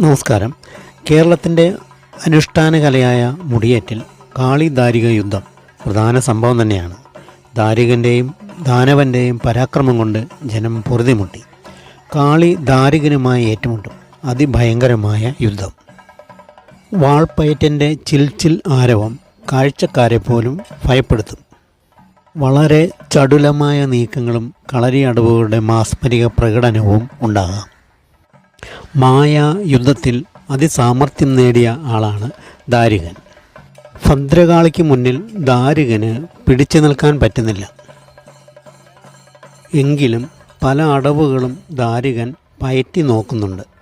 നമസ്കാരം. കേരളത്തിന്റെ അനുഷ്ഠാന കലയായ മുടിയേറ്റിൽ കാളി ദാരിക യുദ്ധം പ്രധാന സംഭവം തന്നെയാണ്. ദാരികന്റെയും ദാനവന്റെയും പരാക്രമം കൊണ്ട് ജനം പൊറുതിമുട്ടി. കാളി ദാരികനുമായി ഏറ്റുമുട്ടും അതിഭയങ്കരമായ യുദ്ധം. വാൾപ്പയറ്റിന്റെ ചിൽച്ചിൽ ആരവം കാഴ്ചക്കാരെ പോലും ഭയപ്പെടുത്തും. വളരെ ചടുലമായ നീക്കങ്ങളും കളരി കളരിയടവുകളുടെ മാസ്മരിക പ്രകടനവും ഉണ്ടാകാം. മായ യുദ്ധത്തിൽ അതിസാമർഥ്യം നേടിയ ആളാണ് ദാരികൻ. ഭദ്രകാളിക്ക് മുന്നിൽ ദാരികന് പിടിച്ചു നിൽക്കാൻ പറ്റുന്നില്ല. എങ്കിലും പല അടവുകളും ദാരികൻ പയറ്റി നോക്കുന്നുണ്ട്.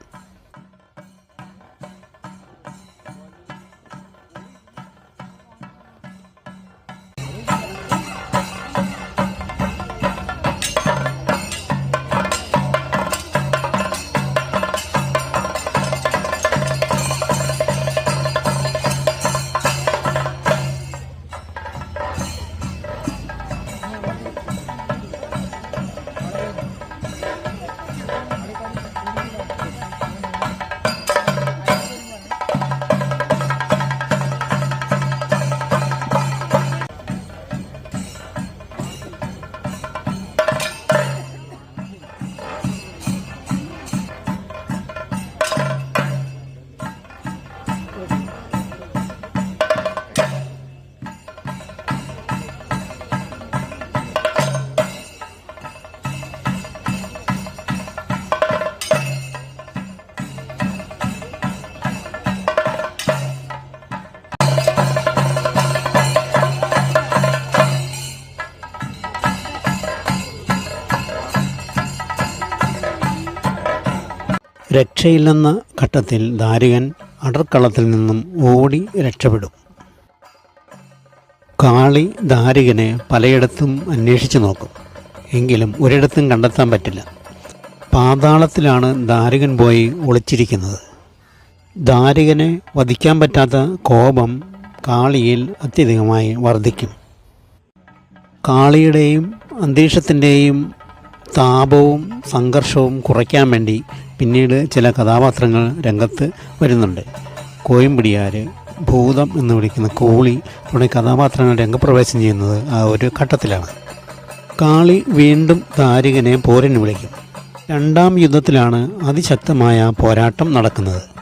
രക്ഷയില്ലെന്ന ഘട്ടത്തിൽ ദാരികൻ അടർക്കളത്തിൽ നിന്നും ഓടി രക്ഷപ്പെടും. കാളി ദാരികനെ പലയിടത്തും അന്വേഷിച്ചു നോക്കും. എങ്കിലും ഒരിടത്തും കണ്ടെത്താൻ പറ്റില്ല. പാതാളത്തിലാണ് ദാരികൻ പോയി ഒളിച്ചിരിക്കുന്നത്. ദാരികനെ വധിക്കാൻ പറ്റാത്ത കോപം കാളിയിൽ അത്യധികമായി വർദ്ധിക്കും കാളിയുടെയും അന്തരീക്ഷത്തിന്റെയും താപവും സംഘർഷവും കുറയ്ക്കാൻ വേണ്ടി പിന്നീട് ചില കഥാപാത്രങ്ങൾ രംഗത്ത് വരുന്നുണ്ട്. കോയമ്പിടിയാർ ഭൂതം എന്ന് വിളിക്കുന്ന കോളി തുടങ്ങിയ കഥാപാത്രങ്ങൾ രംഗപ്രവേശം ചെയ്യുന്നത് ആ ഒരു ഘട്ടത്തിലാണ്. കാളി വീണ്ടും താരികനെ പോരന് വിളിക്കും. രണ്ടാം യുദ്ധത്തിലാണ് അതിശക്തമായ പോരാട്ടം നടക്കുന്നത്.